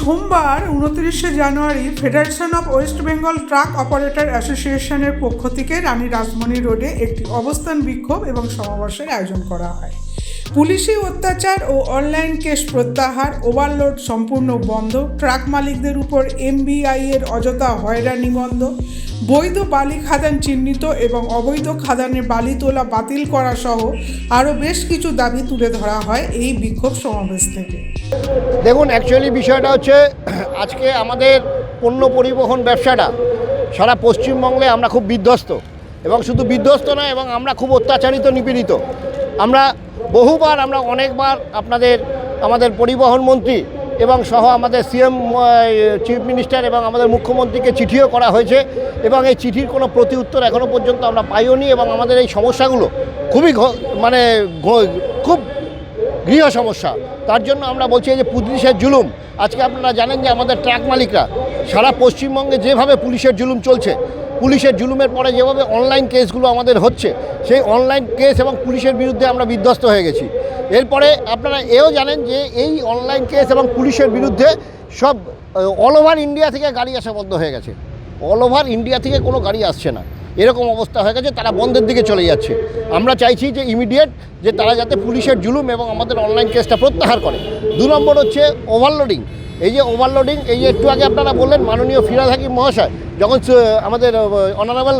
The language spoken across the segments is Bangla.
সোমবার উনত্রিশে জানুয়ারি federation of West Bengal truck operator অ্যাসোসিয়েশনের পক্ষ থেকে রানী রাজমণি রোডে একটি অবস্থান বিক্ষোভ এবং সমাবেশের আয়োজন করা হয়। পুলিশি অত্যাচার ও অনলাইন কেস প্রত্যাহার, ওভারলোড সম্পূর্ণ বন্ধ, ট্রাক মালিকদের উপর এমবিআই এর অযথা হয়রানি বন্ধ, বৈধ বালি খাদান চিহ্নিত এবং অবৈধ খাদানের বালি তোলা বাতিল করা সহ আরও বেশ কিছু দাবি তুলে ধরা হয় এই বিক্ষোভ সমাবেশ থেকে। দেখুন অ্যাকচুয়ালি বিষয়টা হচ্ছে, আজকে আমাদের পণ্য পরিবহন ব্যবসাটা সারা পশ্চিমবঙ্গে আমরা খুব বিধ্বস্ত। এবং শুধু বিধ্বস্ত নয়, এবং আমরা খুব অত্যাচারিত নিপীড়িত। আমরা বহুবার আমরা অনেকবার আপনাদের, আমাদের পরিবহন মন্ত্রী এবং সহ আমাদের সিএম চিফ মিনিস্টার এবং আমাদের মুখ্যমন্ত্রীকে চিঠিও করা হয়েছে এবং এই চিঠির কোনো প্রতি উত্তর এখনও পর্যন্ত আমরা পাইওনি এবং আমাদের এই সমস্যাগুলো খুবই মানে খুব গৃহ সমস্যা। তার জন্য আমরা বলছি যে পুলিশের জুলুম, আজকে আপনারা জানেন যে আমাদের ট্রাক মালিকরা সারা পশ্চিমবঙ্গে যেভাবে পুলিশের জুলুম চলছে পুলিশের জুলুমের পরে যেভাবে অনলাইন কেসগুলো আমাদের হচ্ছে, সেই অনলাইন কেস এবং পুলিশের বিরুদ্ধে আমরা বিধ্বস্ত হয়ে গেছি। এরপরে আপনারা এও জানেন যে এই অনলাইন কেস এবং পুলিশের বিরুদ্ধে সব অল ওভার ইন্ডিয়া থেকে গাড়ি আসা বন্ধ হয়ে গেছে। অল ওভার ইন্ডিয়া থেকে কোনো গাড়ি আসছে না। এরকম অবস্থা হয়ে গেছে, তারা বন্ধের দিকে চলে যাচ্ছে। আমরা চাইছি যে ইমিডিয়েট যে তারা যাতে পুলিশের জুলুম এবং আমাদের অনলাইন কেসটা প্রত্যাহার করে। দু নম্বর হচ্ছে ওভারলোডিং এই যে ওভারলোডিং এই যে একটু আগে আপনারা বললেন মাননীয় ফিরাদ হাকিম মহাশয়, যখন আমাদের অনারেবল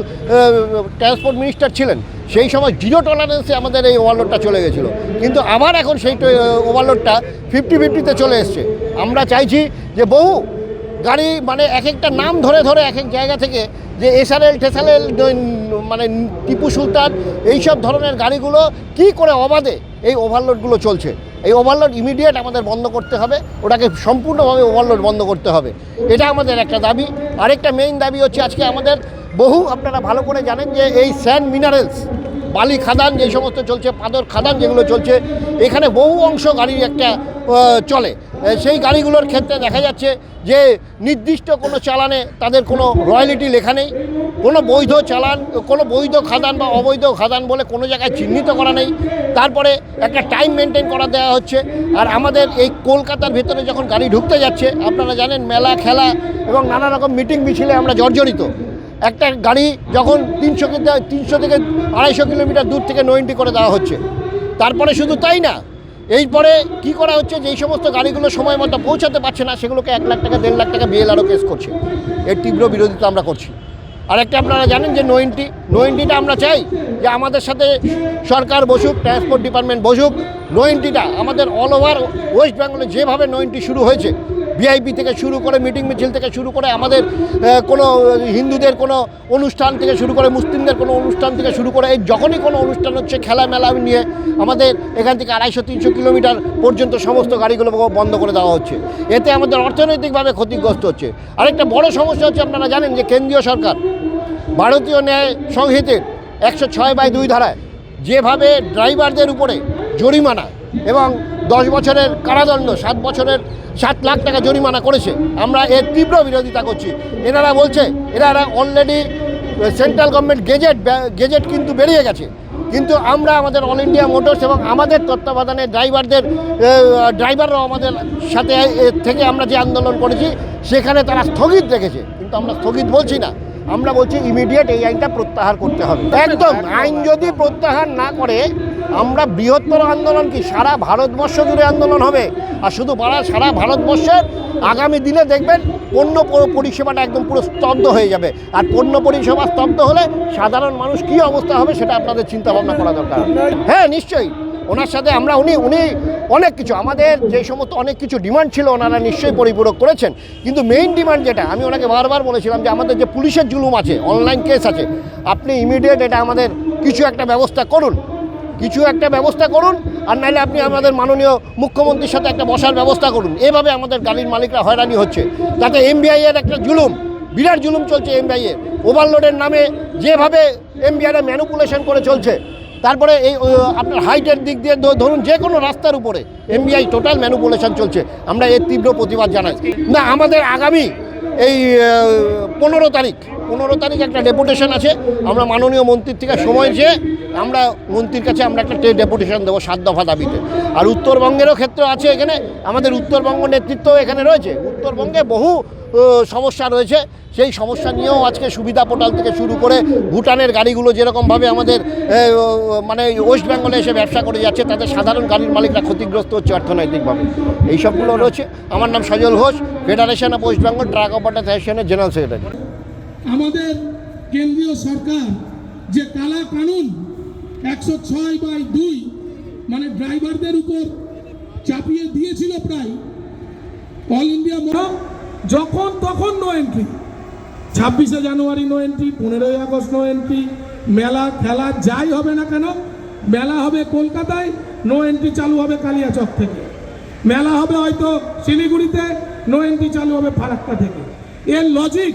ট্রান্সপোর্ট মিনিস্টার ছিলেন, সেই সময় জিরো টলারেন্সে আমাদের এই ওভারলোডটা চলে গেছিল। কিন্তু আবার এখন সেই ওভারলোডটা ফিফটি ফিফটিতে চলে এসছে। আমরা চাইছি যে বহু গাড়ি মানে এক একটা নাম ধরে ধরে এক এক জায়গা থেকে যে এসআরএল টেসারেল মানে টিপু সুলতান, এইসব ধরনের গাড়িগুলো কি করে অবাধে এই ওভারলোডগুলো চলছে? এই ওভারলোড ইমিডিয়েট আমাদের বন্ধ করতে হবে, ওটাকে সম্পূর্ণভাবে ওভারলোড বন্ধ করতে হবে। এটা আমাদের একটা দাবি। আরেকটা মেইন দাবি হচ্ছে আজকে আমাদের বহু, আপনারা ভালো করে জানেন যে এই স্যান্ড মিনারেলস বালি খাদান যে সমস্ত চলছে, পাদর খাদান যেগুলো চলছে, এখানে বহু অংশ গাড়ির একটা চলে। সেই গাড়িগুলোর ক্ষেত্রে দেখা যাচ্ছে যে নির্দিষ্ট কোনো চালানে তাদের কোনো রয়্যালিটি লেখা নেই। কোনো বৈধ চালান, কোনো বৈধ খাদান বা অবৈধ খাদান বলে কোনো জায়গায় চিহ্নিত করা নেই। তারপরে একটা টাইম মেনটেন করা দেওয়া হচ্ছে। আর আমাদের এই কলকাতার ভেতরে যখন গাড়ি ঢুকতে যাচ্ছে, আপনারা জানেন মেলা, খেলা এবং নানা রকম মিটিং মিছিলে আমরা জর্জরিত। একটা গাড়ি যখন তিনশো তিনশো থেকে আড়াইশো কিলোমিটার দূর থেকে নয়েন্টি করে দেওয়া হচ্ছে। তারপরে শুধু তাই না, এরপরে কি করা হচ্ছে যে এই সমস্ত গাড়িগুলো সময় মতো পৌঁছাতে পারছে না, সেগুলোকে এক লাখ টাকা, দেড় লাখ টাকা বিএলআরও কেস করছে। এর তীব্র বিরোধিতা আমরা করছি। আরেকটা আপনারা জানেন যে নোয়েন্টি নোয়েন্টিটা আমরা চাই যে আমাদের সাথে সরকার বসুক ট্রান্সপোর্ট ডিপার্টমেন্ট বসুক নোয়েন্টিটা আমাদের অল ওভার ওয়েস্ট বেঙ্গলে যেভাবে নোয়েন্টি শুরু হয়েছে ভিআইপি থেকে শুরু করে মিটিং মিছিল থেকে শুরু করে আমাদের কোনো হিন্দুদের কোনো অনুষ্ঠান থেকে শুরু করে মুসলিমদের কোনো অনুষ্ঠান থেকে শুরু করে, এই যখনই কোনো অনুষ্ঠান হচ্ছে খেলা মেলা নিয়ে আমাদের এখান থেকে আড়াইশো, তিনশো কিলোমিটার পর্যন্ত সমস্ত গাড়িগুলো বন্ধ করে দেওয়া হচ্ছে। এতে আমাদের অর্থনৈতিকভাবে ক্ষতিগ্রস্ত হচ্ছে। আরেকটা বড় সমস্যা হচ্ছে, আপনারা জানেন যে কেন্দ্রীয় সরকার ভারতীয় ন্যায় সংহিতের একশো ছয় বাই দুই ধারায় যেভাবে ড্রাইভারদের উপরে জরিমানা এবং দশ বছরের কারাদণ্ড সাত বছরের সাত লাখ টাকা জরিমানা করেছে। আমরা এর তীব্র বিরোধিতা করছি। এনারা বলছে এনারা already central government gazette gazette কিন্তু বেরিয়ে গেছে। কিন্তু আমরা আমাদের অল ইন্ডিয়া মোটরস এবং আমাদের তত্ত্বাবধানে ড্রাইভারদের ড্রাইভাররাও আমাদের সাথে থেকে আমরা যে আন্দোলন করেছি সেখানে তারা স্থগিত রেখেছে। কিন্তু আমরা স্থগিত বলছি না। আমরা বলছি ইমিডিয়েট এই আইনটা প্রত্যাহার করতে হবে। একদম আইন যদি প্রত্যাহার না করে আমরা বৃহত্তর আন্দোলন কি সারা ভারতবর্ষ জুড়ে আন্দোলন হবে? আর শুধু পাড়া সারা ভারতবর্ষের আগামী দিনে দেখবেন পণ্য পরিষেবাটা একদম পুরো স্তব্ধ হয়ে যাবে। আর পণ্য পরিষেবা স্তব্ধ হলে সাধারণ মানুষ কী অবস্থা হবে সেটা আপনাদের চিন্তা ভাবনা করা দরকার। হ্যাঁ নিশ্চয়ই। ওনার সাথে আমরা, উনি উনি অনেক কিছু, আমাদের যে সমস্ত অনেক কিছু ডিমান্ড ছিল ওনারা নিশ্চয়ই পরিপূরক করেছেন। কিন্তু মেইন ডিমান্ড যেটা, আমি ওনাকে বারবার বলেছিলাম যে আমাদের যে পুলিশের জুলুম আছে অনলাইন কেস আছে, আপনি ইমিডিয়েট এটা আমাদের কিছু একটা ব্যবস্থা করুন। কিছু একটা ব্যবস্থা করুন, আর নাহলে আপনি আমাদের মাননীয় মুখ্যমন্ত্রীর সাথে একটা বসার ব্যবস্থা করুন। এভাবে আমাদের গাড়ির মালিকরা হয়রানি হচ্ছে। তাতে এমবিআই এর একটা জুলুম, বিরাট জুলুম চলছে এমবিআই এর। ওভারলোডের নামে যেভাবে এমবিআই ম্যানুপুলেশন করে চলছে, তারপরে এই আপনার হাইটের দিক দিয়ে ধরুন যে কোনো রাস্তার উপরে এমবিআই টোটাল ম্যানুপুলেশন চলছে। আমরা এর তীব্র প্রতিবাদ জানাই। না, আমাদের আগামী এই পনেরো তারিখ পনেরো তারিখ একটা ডেপুটেশন আছে। আমরা মাননীয় মন্ত্রীর থেকে সময় চেয়ে আমরা মন্ত্রীর কাছে আমরা একটা ডেপুটেশন দেবো সাত দফা দাবিতে। আর উত্তরবঙ্গেরও ক্ষেত্র আছে এখানে। আমাদের উত্তরবঙ্গ নেতৃত্ব এখানে রয়েছে। উত্তরবঙ্গে বহু সমস্যা রয়েছে। সেই সমস্যা নিয়েও আজকে সুবিধা পোর্টাল থেকে শুরু করে ভুটানের গাড়িগুলো যেরকমভাবে আমাদের মানে ওয়েস্ট বেঙ্গলে এসে ব্যবসা করে যাচ্ছে তাদের সাধারণ গাড়ির মালিকরা ক্ষতিগ্রস্ত হচ্ছে অর্থনৈতিকভাবে। এইসবগুলো রয়েছে। আমার নাম Sajal Ghosh federation of West Bengal truck operator অ্যাসোসিয়েশনের জেনারেল সেক্রেটারি আমাদের কেন্দ্রীয় সরকার যে কালা কানুন একশো ছয় বাই দুই মানে ড্রাইভারদের উপর চাপিয়ে দিয়েছিল প্রায় অল ইন্ডিয়া যখন তখন নো এন্ট্রি ছাব্বিশে জানুয়ারি নো এন্ট্রি পনেরোই আগস্ট নো এন্ট্রি মেলা, খেলা যাই হবে না কেন, মেলা হবে কলকাতায় নো এন্ট্রি চালু হবে কালিয়াচক থেকে। মেলা হবে হয়তো শিলিগুড়িতে নো এন্ট্রি চালু হবে ফারাক্কা থেকে। এর লজিক